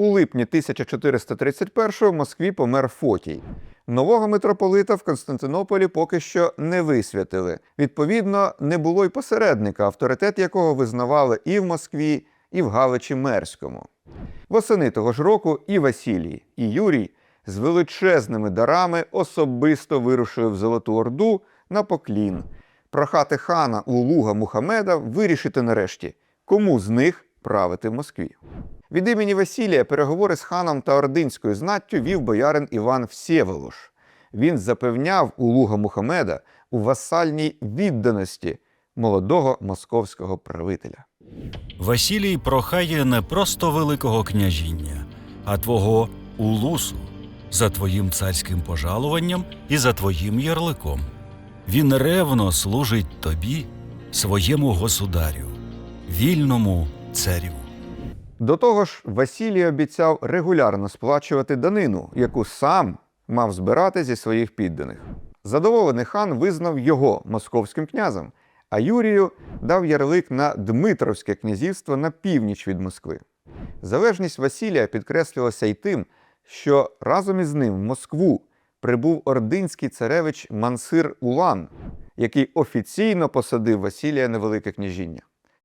У липні 1431-го в Москві помер Фотій. Нового митрополита в Константинополі поки що не висвятили. Відповідно, не було й посередника, авторитет якого визнавали і в Москві, і в Галичі Мерському. Восени того ж року і Василій, і Юрій з величезними дарами особисто вирушили в Золоту Орду на поклін, прохати хана Улуга Мухамеда вирішити нарешті, кому з них правити в Москві. Від імені Василія переговори з ханом та ординською знаттю вів боярин Іван Всєволош. Він запевняв Улуга Мухамеда у васальній відданості молодого московського правителя. Василій прохає не просто Великого княжіння, а твого улусу за твоїм царським пожалуванням і за твоїм ярликом. Він ревно служить тобі, своєму государю, вільному царю. До того ж, Василій обіцяв регулярно сплачувати данину, яку сам мав збирати зі своїх підданих. Задоволений хан визнав його московським князем, а Юрію дав ярлик на Дмитровське князівство на північ від Москви. Залежність Василія підкреслювалася й тим, що разом із ним в Москву прибув ординський царевич Мансир Улан, який офіційно посадив Василія на Велике княжіння.